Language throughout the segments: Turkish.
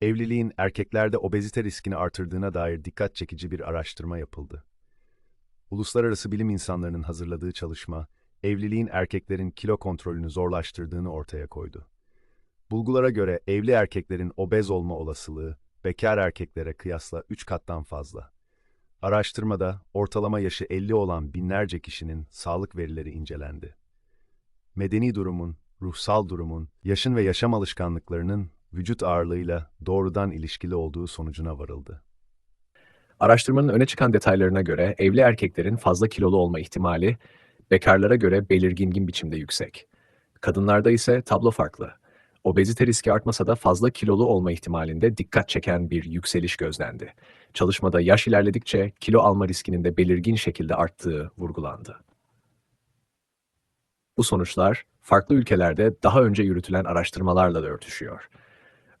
evliliğin erkeklerde obezite riskini artırdığına dair dikkat çekici bir araştırma yapıldı. Uluslararası bilim insanlarının hazırladığı çalışma, evliliğin erkeklerin kilo kontrolünü zorlaştırdığını ortaya koydu. Bulgulara göre evli erkeklerin obez olma olasılığı, bekar erkeklere kıyasla 3 kattan fazla. Araştırmada ortalama yaşı 50 olan binlerce kişinin sağlık verileri incelendi. Medeni durumun, ruhsal durumun, yaşın ve yaşam alışkanlıklarının vücut ağırlığıyla doğrudan ilişkili olduğu sonucuna varıldı. Araştırmanın öne çıkan detaylarına göre evli erkeklerin fazla kilolu olma ihtimali bekarlara göre belirgin biçimde yüksek. Kadınlarda ise tablo farklı. Obezite riski artmasa da fazla kilolu olma ihtimalinde dikkat çeken bir yükseliş gözlendi. Çalışmada yaş ilerledikçe kilo alma riskinin de belirgin şekilde arttığı vurgulandı. Bu sonuçlar farklı ülkelerde daha önce yürütülen araştırmalarla da örtüşüyor.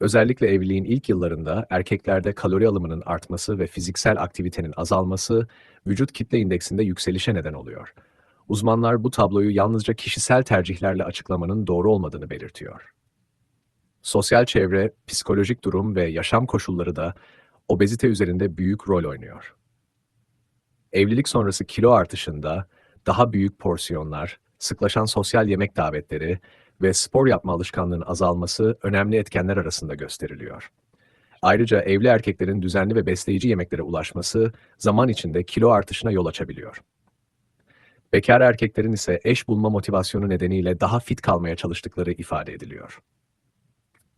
Özellikle evliliğin ilk yıllarında erkeklerde kalori alımının artması ve fiziksel aktivitenin azalması vücut kitle indeksinde yükselişe neden oluyor. Uzmanlar bu tabloyu yalnızca kişisel tercihlerle açıklamanın doğru olmadığını belirtiyor. Sosyal çevre, psikolojik durum ve yaşam koşulları da obezite üzerinde büyük rol oynuyor. Evlilik sonrası kilo artışında daha büyük porsiyonlar, sıklaşan sosyal yemek davetleri ve spor yapma alışkanlığının azalması önemli etkenler arasında gösteriliyor. Ayrıca evli erkeklerin düzenli ve besleyici yemeklere ulaşması zaman içinde kilo artışına yol açabiliyor. Bekar erkeklerin ise eş bulma motivasyonu nedeniyle daha fit kalmaya çalıştıkları ifade ediliyor.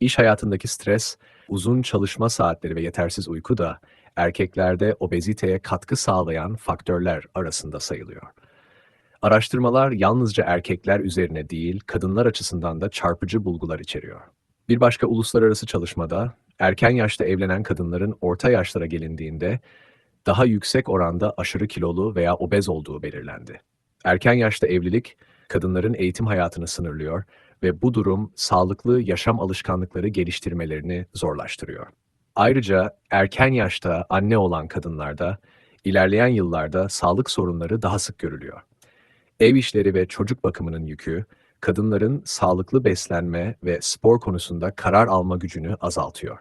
İş hayatındaki stres, uzun çalışma saatleri ve yetersiz uyku da erkeklerde obeziteye katkı sağlayan faktörler arasında sayılıyor. Araştırmalar yalnızca erkekler üzerine değil, kadınlar açısından da çarpıcı bulgular içeriyor. Bir başka uluslararası çalışmada erken yaşta evlenen kadınların orta yaşlara gelindiğinde daha yüksek oranda aşırı kilolu veya obez olduğu belirlendi. Erken yaşta evlilik kadınların eğitim hayatını sınırlıyor ve bu durum sağlıklı yaşam alışkanlıkları geliştirmelerini zorlaştırıyor. Ayrıca erken yaşta anne olan kadınlarda ilerleyen yıllarda sağlık sorunları daha sık görülüyor. Ev işleri ve çocuk bakımının yükü, kadınların sağlıklı beslenme ve spor konusunda karar alma gücünü azaltıyor.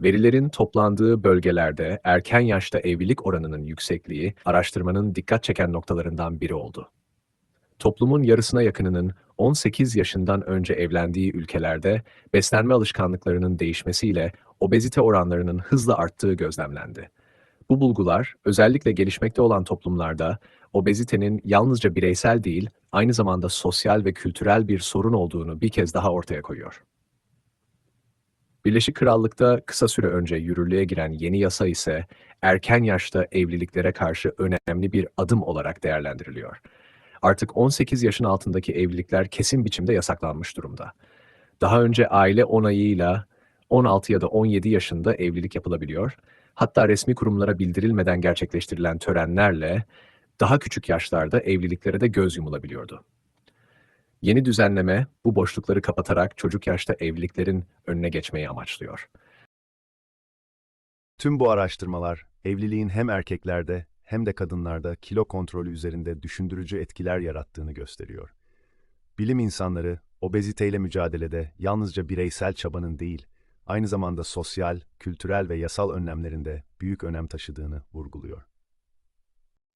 Verilerin toplandığı bölgelerde erken yaşta evlilik oranının yüksekliği araştırmanın dikkat çeken noktalarından biri oldu. Toplumun yarısına yakınının 18 yaşından önce evlendiği ülkelerde beslenme alışkanlıklarının değişmesiyle obezite oranlarının hızla arttığı gözlemlendi. Bu bulgular özellikle gelişmekte olan toplumlarda obezitenin yalnızca bireysel değil, aynı zamanda sosyal ve kültürel bir sorun olduğunu bir kez daha ortaya koyuyor. Birleşik Krallık'ta kısa süre önce yürürlüğe giren yeni yasa ise erken yaşta evliliklere karşı önemli bir adım olarak değerlendiriliyor. Artık 18 yaşın altındaki evlilikler kesin biçimde yasaklanmış durumda. Daha önce aile onayıyla 16 ya da 17 yaşında evlilik yapılabiliyor. Hatta resmi kurumlara bildirilmeden gerçekleştirilen törenlerle daha küçük yaşlarda evliliklere de göz yumulabiliyordu. Yeni düzenleme bu boşlukları kapatarak çocuk yaşta evliliklerin önüne geçmeyi amaçlıyor. Tüm bu araştırmalar, evliliğin hem erkeklerde hem de kadınlarda kilo kontrolü üzerinde düşündürücü etkiler yarattığını gösteriyor. Bilim insanları, obeziteyle mücadelede yalnızca bireysel çabanın değil, aynı zamanda sosyal, kültürel ve yasal önlemlerinde büyük önem taşıdığını vurguluyor.